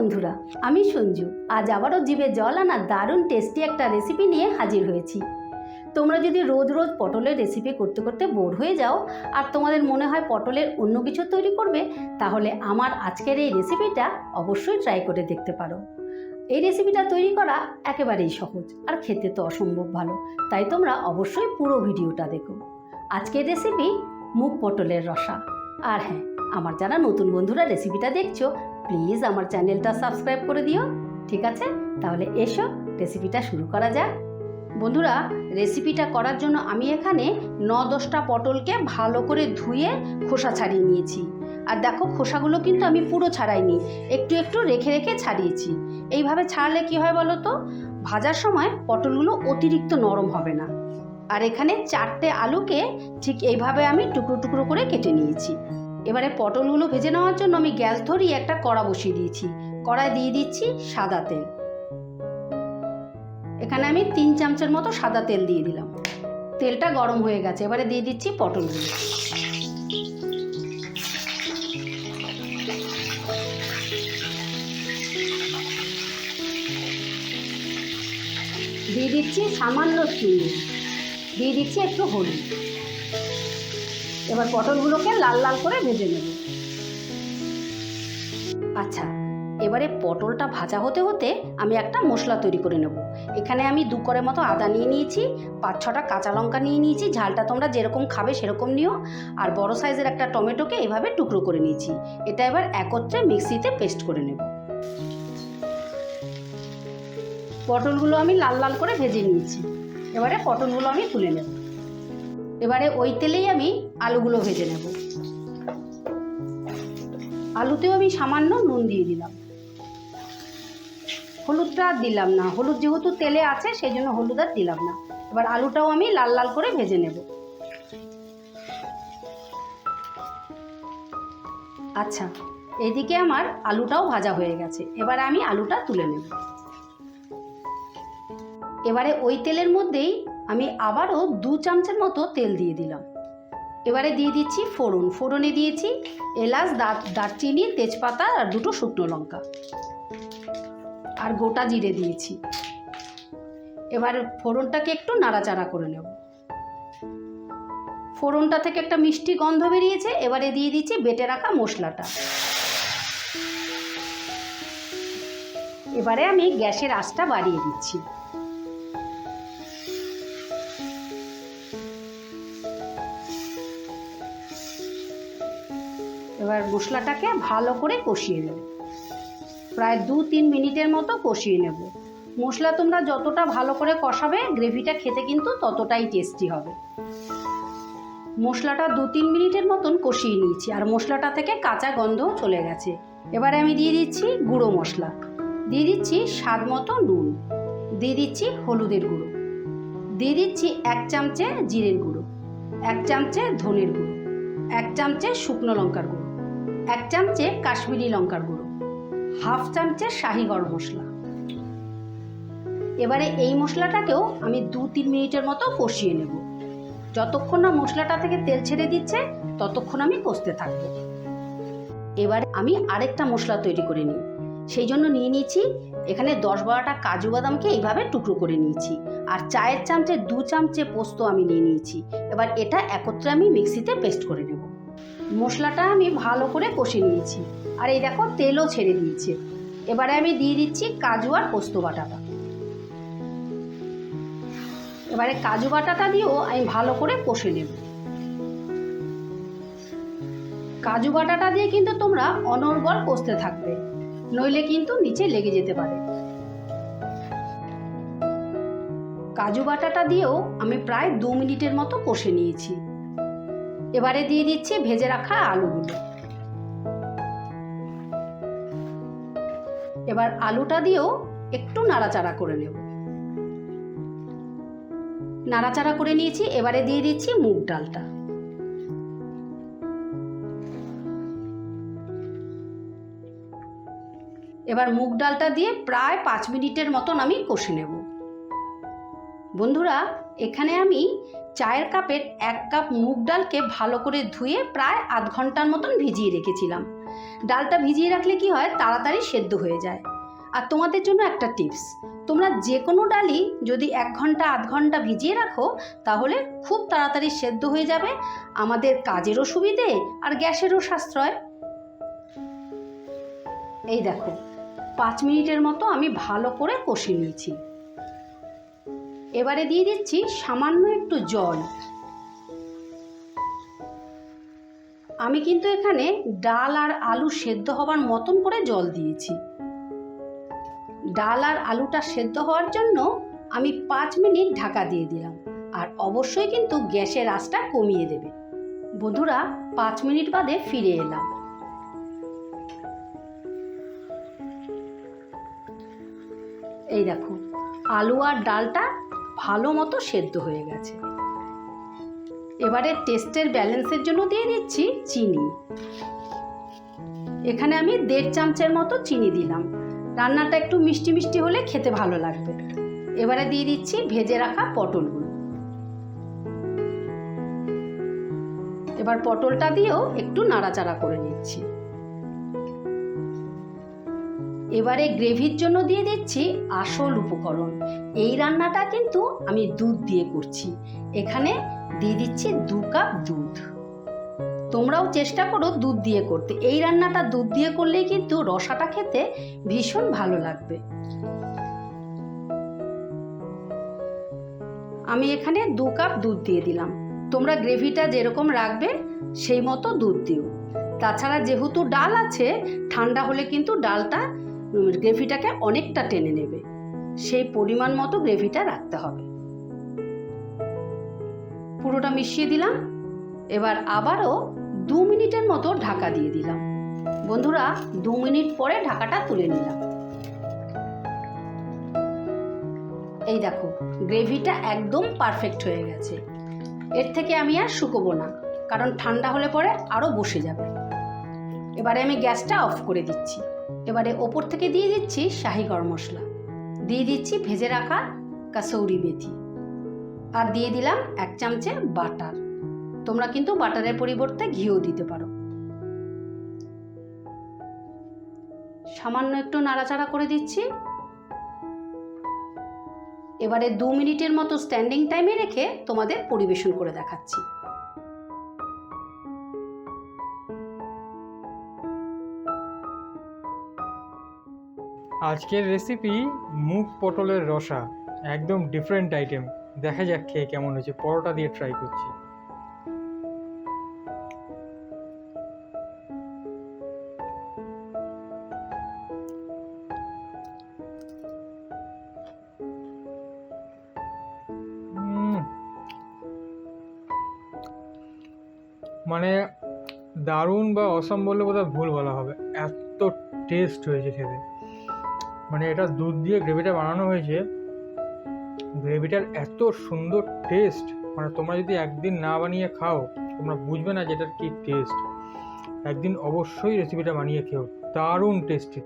বন্ধুরা, আমি সঞ্জু। আজ আবারও জিভে জল আনা দারুণ টেস্টি একটা রেসিপি নিয়ে হাজির হয়েছি। তোমরা যদি রোজ রোজ পটলের রেসিপি করতে করতে বোর হয়ে যাও আর তোমাদের মনে হয় পটলের অন্য কিছু তৈরি করবে, তাহলে আমার আজকের এই রেসিপিটা অবশ্যই ট্রাই করে দেখতে পারো। এই রেসিপিটা তৈরি করা একেবারেই সহজ আর খেতে তো অসম্ভব ভালো, তাই তোমরা অবশ্যই পুরো ভিডিওটা দেখো। আজকের রেসিপি মুগ পটলের রসা। আর হ্যাঁ আমার যারা নতুন বন্ধুরা রেসিপিটা দেখছ প্লিজ আমার চ্যানেলটা সাবস্ক্রাইব করে দিও। ঠিক আছে? তাহলে এসো রেসিপিটা শুরু করা যাক। বন্ধুরা রেসিপিটা করার জন্য আমি এখানে ন দশটা পটলকে ভালো করে ধুয়ে খোসা ছাড়িয়ে নিয়েছি। আর দেখো, খোসাগুলো কিন্তু আমি পুরো ছাড়াইনি, একটু একটু রেখে রেখে ছাড়িয়েছি। এইভাবে ছাড়লে কি হয় বলো তো? ভাজার সময় পটলগুলো অতিরিক্ত নরম হবে না। আর এখানে চারটে আলুকে ঠিক এইভাবে আমি টুকরো টুকরো করে কেটে নিয়েছি। এবারে পটলগুলো ভেজে নেওয়ার জন্য আমি গ্যাস ধরিয়ে একটা কড়া বসিয়ে দিয়েছি। কড়ায় দিয়ে দিচ্ছি সাদা তেল। এখানে আমি তিন চামচের মতো সাদা তেল দিয়ে দিলাম। তেলটা গরম হয়ে গেছে, এবারে দিয়ে দিচ্ছি পটলগুলো। দিয়ে দিচ্ছি সামান্য চিনি। দিয়ে দিচ্ছি একটু হলুদ। এবার পটলগুলোকে লাল লাল করে ভেজে নেব। আচ্ছা এবারে পটলটা ভাজা হতে হতে আমি একটা মশলা তৈরি করে নেব। এখানে আমি দু করে মতো আদা নিয়ে নিয়েছি, পাঁচ ছটা কাঁচা লঙ্কা নিয়ে নিয়েছি, ঝালটা তোমরা যেরকম খাবে সেরকম নিও। আর বড় সাইজের একটা টমেটোকে এভাবে টুকরো করে নিয়েছি। এটা এবার একত্রে মিক্সিতে পেস্ট করে নেব। পটলগুলো আমি লাল লাল করে ভেজে নিয়েছি। এবারে পটলগুলো আমি তুলে নেব। এবারে ওই তেলেই আমি আলুগুলো ভেজে নেব। আলুতেও আমি সামান্য নুন দিয়ে দিলাম। হলুদটা আর দিলাম না। হলুদ যেহেতু তেলে আছে, সেই জন্য হলুদ আর দিলাম না। এবার আলুটাও আমি লাল লাল করে ভেজে নেব। আচ্ছা এদিকে আমার আলুটাও ভাজা হয়ে গেছে। এবারে আমি আলুটা তুলে নেব। এবারে ওই তেলের মধ্যেই আমি আবারও দু চামচের মতো তেল দিয়ে দিলাম। এবারে দিয়ে দিচ্ছি ফোড়ন। ফোড়নে দিয়েছি এলাচ, দার, দারচিনি, তেজপাতা আর দুটো শুকনো লঙ্কা। আর গোটা জিরে দিয়েছি। এবার ফোড়নটাকে একটু নাড়াচাড়া করে নেব। ফোড়নটা থেকে একটা মিষ্টি গন্ধ বেরিয়েছে। এবারে দিয়ে দিচ্ছি বেটে রাখা মশলাটা। এবারে আমি গ্যাসের আঁচটা বাড়িয়ে দিচ্ছি। এবার মশলাটাকে ভালো করে কষিয়ে নেব। প্রায় দু তিন মিনিটের মতো কষিয়ে নেব। মশলা তোমরা যতটা ভালো করে কষাবে, গ্রেভিটা খেতে কিন্তু ততটাই টেস্টি হবে। মশলাটা দু তিন মিনিটের মতন কষিয়ে নিয়েছি আর মশলাটা থেকে কাঁচা গন্ধও চলে গেছে। এবারে আমি দিয়ে দিচ্ছি গুঁড়ো মশলা। দিয়ে দিচ্ছি স্বাদ মতো নুন। দিয়ে দিচ্ছি হলুদের গুঁড়ো। দিয়ে দিচ্ছি এক চামচে জিরের গুঁড়ো, এক চামচে ধনের গুঁড়ো, এক চামচে শুকনো লঙ্কার গুঁড়ো। এক চামচে কাশ্মীরি লঙ্কার গুঁড়ো, হাফ চামচে শাহি গরম মশলা। এবারে এই মশলাটাকেও আমি দু তিন মিনিটের মতো কষিয়ে নেব। যতক্ষণ না মশলাটা থেকে তেল ছেড়ে দিচ্ছে, ততক্ষণ আমি কষতে থাকব। এবারে আমি আরেকটা মশলা তৈরি করে নিই। সেই জন্য নিয়ে নিয়েছি, এখানে দশ বারোটা কাজু বাদামকে এইভাবে টুকরো করে নিয়েছি। আর চায়ের চামচে দু চামচে পোস্ত আমি নিয়ে নিয়েছি। এবার এটা একত্রে আমি মিক্সিতে পেস্ট করে নেব। মশলাটা আমি ভালো করে কষে নিয়েছি। আর এই দেখো, তেলও ছেড়ে দিয়েছে। এবারে আমি দিয়ে দিচ্ছি কাজু আর পোস্ত বাটাটা। এবারে কাজু বাটাটা দিয়েও আমি ভালো করে কষে নেব। কাজু বাটাটা দিয়ে কিন্তু তোমরা অনর্গল কষতে থাকবে। নইলে কিন্তু নিচে লেগে যেতে পারে। কাজু বাটাটা দিয়েও আমি প্রায় দু মিনিটের মতো কষে নিয়েছি। এবারে দিয়ে দিচ্ছি ভেজে রাখা আলুগুলো। এবার আলুটা দিয়েও একটু নাড়াচাড়া করে নেব। নাড়াচাড়া করে নিয়েছি, এবারে দিয়ে দিচ্ছি মুগ ডালটা। এবার মুগ ডালটা দিয়ে প্রায় পাঁচ মিনিটের মতন আমি কষে নেব। বন্ধুরা এখানে আমি চায়ের কাপের এক কাপ মুগ ডালকে ভালো করে ধুয়ে প্রায় আধ ঘণ্টার মতন ভিজিয়ে রেখেছিলাম। ডালটা ভিজিয়ে রাখলে কি হয়? তাড়াতাড়ি সেদ্ধ হয়ে যায়। আর তোমাদের জন্য একটা টিপস, তোমরা যে কোনো ডালই যদি এক ঘণ্টা, আধ ঘণ্টা ভিজিয়ে রাখো, তাহলে খুব তাড়াতাড়ি সেদ্ধ হয়ে যাবে, আমাদের কাজেরও সুবিধে আর গ্যাসেরও সাশ্রয়। এই দেখো, পাঁচ মিনিটের মতো আমি ভালো করে কষে নিয়েছি। এবারে দিয়ে দিচ্ছি সামান্য একটু জল। আমি কিন্তু এখানে ডাল আর আলু সেদ্ধ হবার মতন করে জল দিয়েছি। ডাল আর আলুটা সেদ্ধ হওয়ার জন্য আমি পাঁচ মিনিট ঢাকা দিয়ে দিলাম আর অবশ্যই কিন্তু গ্যাসের আঁচটা কমিয়ে দেবে। বন্ধুরা, পাঁচ মিনিট বাদে ফিরে এলাম। এই দেখো, আলু আর ডালটা ভালো মতো সেদ্ধ হয়ে গেছে। এবারে টেস্টের ব্যালেন্সের জন্য দিয়ে দিচ্ছি চিনি। এখানে আমি দেড় চামচের মতো চিনি দিলাম। রান্নাটা একটু মিষ্টি মিষ্টি হলে খেতে ভালো লাগবে। এবারে দিয়ে দিচ্ছি ভেজে রাখা পটলগুলো। এবার পটলটা দিয়েও একটু নাড়াচাড়া করে নিচ্ছি। এবারে গ্রেভির জন্য দিয়ে দিচ্ছি আসল উপকরণ। এই রান্নাটা কিন্তু আমি দুধ দিয়ে করছি। এখানে দিয়ে দিচ্ছি দু কাপ দুধ। তোমরাও চেষ্টা করো দুধ দিয়ে করতে। এই রান্নাটা দুধ দিয়ে করলেই কিন্তু রসাটা খেতে ভীষণ ভালো লাগবে। আমি এখানে দু কাপ দুধ দিয়ে দিলাম। তোমরা গ্রেভিটা যেরকম রাখবে সেই মতো দুধ দিও। তাছাড়া যেহেতু ডাল আছে, ঠান্ডা হলে কিন্তু ডালটা গ্রেভিটাকে অনেকটা টেনে নেবে। সেই পরিমাণ মতো গ্রেভিটা রাখতে হবে। পুরোটা মিশিয়ে দিলাম। এবার আবারও দু মিনিটের মতো ঢাকা দিয়ে দিলাম। বন্ধুরা, দু মিনিট পরে ঢাকাটা তুলে নিলাম। এই দেখো, গ্রেভিটা একদম পারফেক্ট হয়ে গেছে। এর থেকে আমি আর শুকোবো না, কারণ ঠান্ডা হলে পরে আরও বসে যাবে। এবারে আমি গ্যাসটা অফ করে দিচ্ছি। এবারে ওপর থেকে দিয়ে দিচ্ছি শাহি গরম মশলা। দিয়ে দিচ্ছি ভেজে রাখা কাসৌরি মেথি। আর দিয়ে দিলাম এক চামচে বাটার। তোমরা কিন্তু বাটারের পরিবর্তে ঘিও দিতে পারো। সামান্য একটু নাড়াচাড়া করে দিচ্ছি। এবারে দু মিনিটের মতো স্ট্যান্ডিং টাইমে রেখে তোমাদের পরিবেশন করে দেখাচ্ছি। আজকের রেসিপি মুগ পটলের রসা, একদম ডিফারেন্ট আইটেম দেখা যাক খেয়ে কেমন হয়েছে। পরোটা দিয়ে ট্রাই করছি। মানে দারুণ বা অসম বললে বোধহয় ভুল বলা হবে। এত টেস্ট হয়েছে খেতে। মানে এটা দুধ দিয়ে গ্রেভিটা বানানো হয়েছে। গ্রেভিটার এত সুন্দর টেস্ট মানে তোমরা যদি একদিন না বানিয়ে খাও, তোমরা বুঝবে না যে এটার কী টেস্ট একদিন অবশ্যই রেসিপিটা বানিয়ে খেও, দারুণ টেস্টি